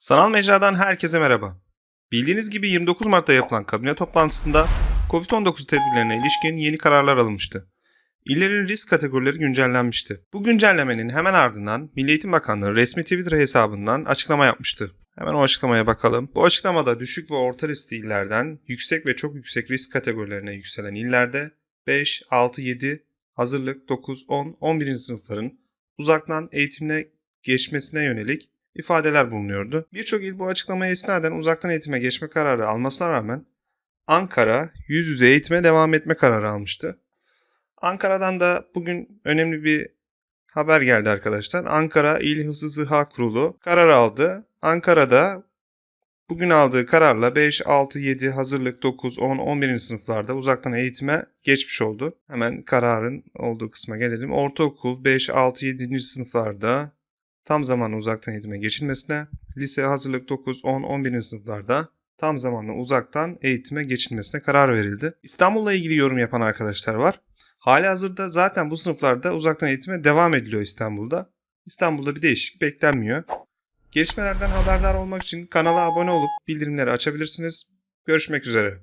Sanal mecradan herkese merhaba. Bildiğiniz gibi 29 Mart'ta yapılan kabine toplantısında COVID-19 tedbirlerine ilişkin yeni kararlar alınmıştı. İllerin risk kategorileri güncellenmişti. Bu güncellemenin hemen ardından Milli Eğitim Bakanlığı resmi Twitter hesabından açıklama yapmıştı. Hemen o açıklamaya bakalım. Bu açıklamada düşük ve orta riskli illerden yüksek ve çok yüksek risk kategorilerine yükselen illerde 5, 6, 7, hazırlık, 9, 10, 11. sınıfların uzaktan eğitimine geçmesine yönelik ifadeler bulunuyordu. Birçok il bu açıklamaya esnaden uzaktan eğitime geçme kararı almasına rağmen Ankara yüz yüze eğitime devam etme kararı almıştı. Ankara'dan da bugün önemli bir haber geldi arkadaşlar. Ankara İl Hıfzı Kurulu karar aldı. Ankara'da bugün aldığı kararla 5, 6, 7, hazırlık 9, 10, 11. sınıflarda uzaktan eğitime geçmiş oldu. Hemen kararın olduğu kısma gelelim. Ortaokul 5, 6, 7. sınıflarda tam zamanlı uzaktan eğitime geçilmesine, lise hazırlık 9, 10, 11. sınıflarda tam zamanlı uzaktan eğitime geçilmesine karar verildi. İstanbul'la ilgili yorum yapan arkadaşlar var. Hali hazırda zaten bu sınıflarda uzaktan eğitime devam ediliyor İstanbul'da. İstanbul'da bir değişiklik beklenmiyor. Gelişmelerden haberdar olmak için kanala abone olup bildirimleri açabilirsiniz. Görüşmek üzere.